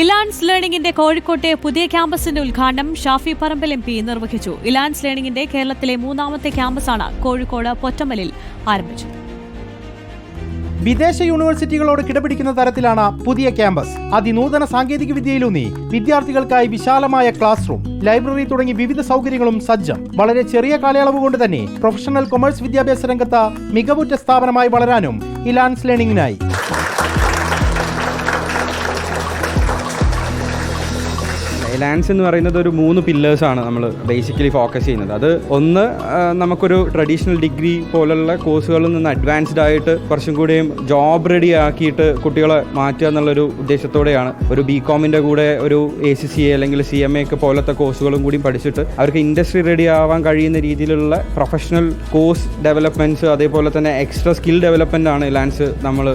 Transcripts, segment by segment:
ഇലാൻസ് ലേണിംഗിന്റെ കോഴിക്കോട്ടെ പുതിയ ക്യാമ്പസിന്റെ ഉദ്ഘാടനം ഷാഫി പറമ്പൽ എം പി നിർവഹിച്ചു. ഇലാൻസ് ലേണിംഗിന്റെ കേരളത്തിലെ മൂന്നാമത്തെ ക്യാമ്പസാണ് കോഴിക്കോട് പൊറ്റമ്മലിൽ ആരംഭിച്ചത്. വിദേശ യൂണിവേഴ്സിറ്റികളോട് കിടപിടിക്കുന്ന തരത്തിലാണ് പുതിയ ക്യാമ്പസ്. അതിനൂതന സാങ്കേതിക വിദ്യയിലൂന്നി വിദ്യാർത്ഥികൾക്കായി വിശാലമായ ക്ലാസ് റൂം ലൈബ്രറി തുടങ്ങി വിവിധ സൗകര്യങ്ങളും സജ്ജം. വളരെ ചെറിയ കാലയളവ് കൊണ്ട് തന്നെ പ്രൊഫഷണൽ കൊമേഴ്സ് വിദ്യാഭ്യാസ രംഗത്ത് മികവുറ്റ സ്ഥാപനമായി വളരാനും ഇലാൻസ് ലേണിംഗിനായി ലാൻസ് എന്ന് പറയുന്നത് ഒരു മൂന്ന് പില്ലേഴ്സാണ് നമ്മൾ ബേസിക്കലി ഫോക്കസ് ചെയ്യുന്നത്. അത് ഒന്ന് നമുക്കൊരു ട്രഡീഷണൽ ഡിഗ്രി പോലുള്ള കോഴ്സുകളിൽ നിന്ന് അഡ്വാൻസ്ഡ് ആയിട്ട് കുറച്ചും കൂടിയും ജോബ് റെഡി ആക്കിയിട്ട് കുട്ടികളെ മാറ്റുക എന്നുള്ളൊരു ഉദ്ദേശത്തോടെയാണ്. ഒരു ബി കോമിന്റെ കൂടെ ഒരു എ സി സി എ അല്ലെങ്കിൽ സി എം എ ഒക്കെ പോലത്തെ കോഴ്സുകളും കൂടി പഠിച്ചിട്ട് അവർക്ക് ഇൻഡസ്ട്രി റെഡി ആവാൻ കഴിയുന്ന രീതിയിലുള്ള പ്രൊഫഷണൽ കോഴ്സ് ഡെവലപ്മെന്റ്സ് അതേപോലെ തന്നെ എക്സ്ട്രാ സ്കിൽ ഡെവലപ്മെന്റ് ആണ് ലാൻസ് നമ്മൾ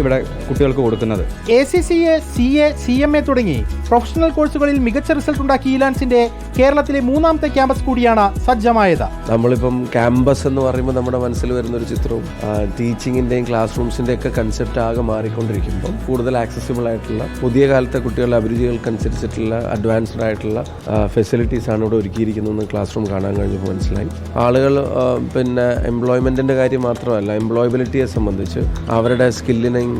ഇവിടെ കുട്ടികൾക്ക് കൊടുക്കുന്നത്. A C C A C A C M A തുടങ്ങി. പ്രൊഫഷണൽ കോഴ്സുകളിൽ മികച്ച റിസൾട്ട് ഉണ്ടാക്കിയ ഇലാൻസിന്റെ കേരളത്തിലെ മൂന്നാമത്തെ ക്യാമ്പസ് കൂടിയാണ് സജ്ജമായത്. നമ്മളിപ്പം ക്യാമ്പസ് എന്ന് പറയുമ്പോൾ നമ്മുടെ മനസ്സിൽ വരുന്ന ഒരു ചിത്രവും ടീച്ചിങ്ങിന്റെയും ക്ലാസ് റൂംസിന്റെ ഒക്കെ കൺസെപ്റ്റ് ആകെ മാറിക്കൊണ്ടിരിക്കുമ്പോൾ കൂടുതൽ ആക്സസിബിൾ ആയിട്ടുള്ള പുതിയ കാലത്തെ കുട്ടികളുടെ അഭിരുചികൾക്കനുസരിച്ചിട്ടുള്ള അഡ്വാൻസ്ഡ് ആയിട്ടുള്ള ഫെസിലിറ്റീസ് ആണ് ഇവിടെ ഒരുക്കിയിരിക്കുന്നത് ക്ലാസ് റൂം കാണാൻ കഴിഞ്ഞപ്പോൾ മനസ്സിലായി. ആളുകൾ പിന്നെ എംപ്ലോയ്മെന്റിന്റെ കാര്യം മാത്രമല്ല എംപ്ലോയബിലിറ്റിയെ സംബന്ധിച്ച് അവരുടെ സ്കില്ലിനെയും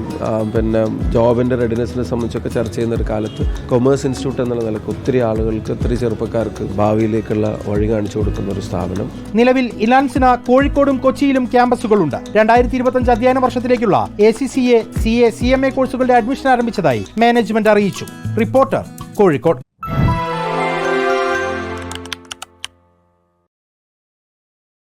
പിന്നെ ജോബിന്റെ റെഡിനെസിനെ സംബന്ധിച്ചൊക്കെ ചർച്ച ചെയ്യുന്ന ഒരു കാലത്ത് കൊമേഴ്സ് ഇൻസ്റ്റിറ്റ്യൂട്ട് എന്നുള്ള നിലയ്ക്ക് ഒത്തിരി ആളുകൾക്ക് ഒത്തിരി ചെറുപ്പക്കാർക്ക് ഭാവിയിലേക്കുള്ള വഴി കാണിച്ചു കൊടുക്കുന്ന ഒരു സ്ഥാപനം. നിലവിൽ ഇലാൻസിന കോഴിക്കോടും കൊച്ചിയിലും ക്യാമ്പസുകളുണ്ട്. രണ്ടായിരത്തി ഇരുപത്തഞ്ച് അധ്യയന വർഷത്തിലേക്കുള്ള A C C A C A C M A കോഴ്സുകളുടെ അഡ്മിഷൻ ആരംഭിച്ചതായി മാനേജ്മെന്റ് അറിയിച്ചു. റിപ്പോർട്ടർ കോഴിക്കോട്.